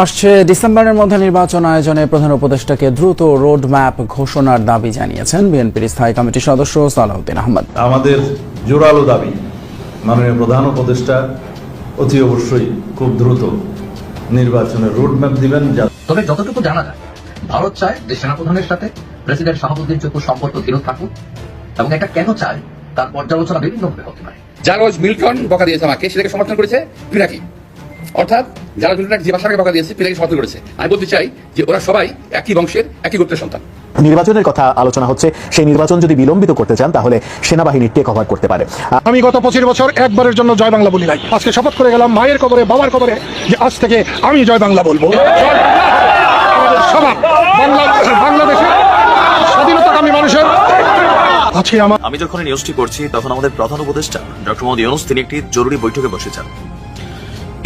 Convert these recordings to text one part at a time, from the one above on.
আসছে ডিসেম্বরের মধ্যে নির্বাচন আয়োজনে প্রধান উপদেষ্টাকে দ্রুত রোড ম্যাপ ঘোষণার দাবি জানিয়েছেন বিএনপির স্থায়ী কমিটির সদস্য সালাউদ্দিন আহমদ। আমাদের জোরালো দাবি মাননীয় প্রধান উপদেষ্টা অতি অবশ্যই খুব দ্রুত নির্বাচনের রোডম্যাপ দিবেন তবে যতটুকু জানা যায় ভারত চায় যে সেনাপ্রধানের সাথে প্রেসিডেন্ট শাহাবুদ্দিন চুপুর সম্পর্ক দৃঢ় থাকুক এবং এটা কেন চায় তার পর্যালোচনা বিভিন্নভাবে হতে পারে। জারজ মিল্টন বকা দিয়েছে আমাকে সেটাকে সমর্থন করেছে পিনাকি অর্থাৎ যারা যে ভাষাকে বকা দিয়েছে পিনাকি সমর্থন করেছে। আমি বলতে চাই যে ওরা সবাই একই বংশের একই গোত্রের সন্তান। নির্বাচনের কথা আলোচনা হচ্ছে সেই নির্বাচন যদি বিলম্বিত করতে চান তাহলে সেনাবাহিনী টেক ওভার করতে পারে। আমি গত পঁচিশ বছর একবারের জন্য জয় বাংলা বলি নাই। আজকে শপথ করে গেলাম মায়ের কবরে বাবার কবরে যে আজ থেকে আমি জয় বাংলা বলব। বাংলাদেশে স্বাধীনতাকামী মানুষের আছে আমার আমি যখন এই নিউজটি করছি তখন আমাদের প্রধান উপদেষ্টা ডক্টর মোহাম্মদ ইউনুস তিনি একটি জরুরি বৈঠকে বসেছেন।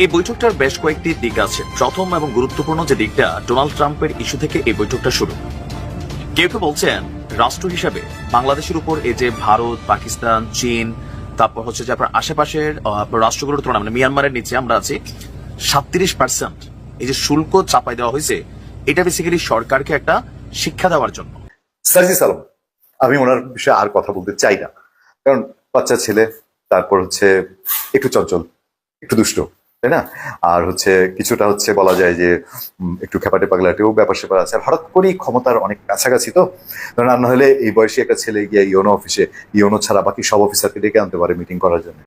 এই বৈঠকটার বেশ কয়েকটি দিক আছে। প্রথম এবং গুরুত্বপূর্ণ যে দিকটা ডোনাল্ড ট্রাম্পের ইস্যু থেকে এই বৈঠকটা শুরু। কেউ কেউ বলছেন, রাষ্ট্র হিসাবে বাংলাদেশের উপর এই যে ভারত, পাকিস্তান, চীন, তারপর হচ্ছে যে আপনার আশেপাশের রাষ্ট্রগুলোর তুলনায় মানে মিয়ানমারের নিচে আমরা আছি, সাতত্রিশ পার্সেন্ট এই যে শুল্ক চাপাই দেওয়া হয়েছে, এটা বেসিক্যালি সরকারকে একটা শিক্ষা দেওয়ার জন্য। আমি ওনার বিষয়ে আর কথা বলতে চাই না। কারণ বাচ্চা ছেলে, তারপর হচ্ছে একটু চঞ্চল, একটু দুষ্ট। তাই না? আর হচ্ছে কিছুটা হচ্ছে বলা যায় যে একটু খেপাটে পাগলাটেও ব্যাপার স্যাপার আছে। আর হঠাৎ করেই ক্ষমতার অনেক কাছাকাছি তো? না হলে এই বয়সী একটা ছেলে গিয়ে ইওনো অফিসে ইওনো ছাড়া বাকি সব অফিসারকে ডেকে আনতে পারে মিটিং করার জন্য।